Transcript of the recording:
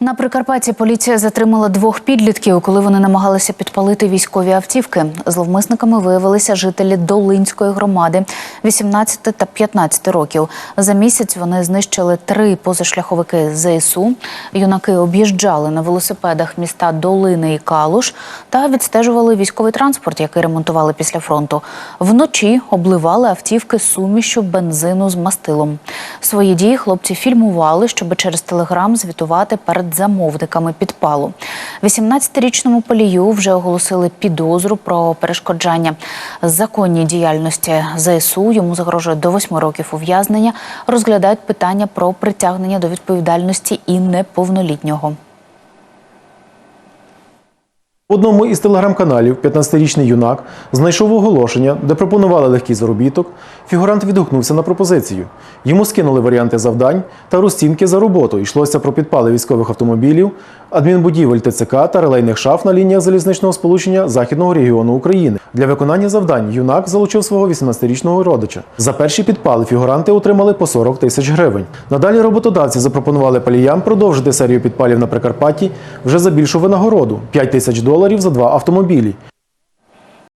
На Прикарпатті поліція затримала двох підлітків, коли вони намагалися підпалити військові автівки. Зловмисниками виявилися жителі Долинської громади 18 та 15 років. За місяць вони знищили три позашляховики ЗСУ. Юнаки об'їжджали на велосипедах міста Долини і Калуш та відстежували військовий транспорт, який ремонтували після фронту. Вночі обливали автівки сумішю бензину з мастилом. Свої дії хлопці фільмували, щоб через телеграм звітувати перед замовниками підпалу. 18-річному полію вже оголосили підозру про перешкоджання законній діяльності ЗСУ. Йому загрожує до 8 років ув'язнення. Розглядають питання про притягнення до відповідальності і неповнолітнього. В одному із телеграм-каналів 15-річний юнак знайшов оголошення, де пропонували легкий заробіток. Фігурант відгукнувся на пропозицію. Йому скинули варіанти завдань та розцінки за роботу. Йшлося про підпали військових автомобілів, адмінбудівель ТЦК та релейних шаф на лініях залізничного сполучення західного регіону України. Для виконання завдань юнак залучив свого 18-річного родича. За перші підпали фігуранти отримали по 40 тисяч гривень. Надалі роботодавці запропонували паліям продовжити серію підпалів на Прикарпатті вже за більшу винагороду 5 тисяч доларів за два автомобілі.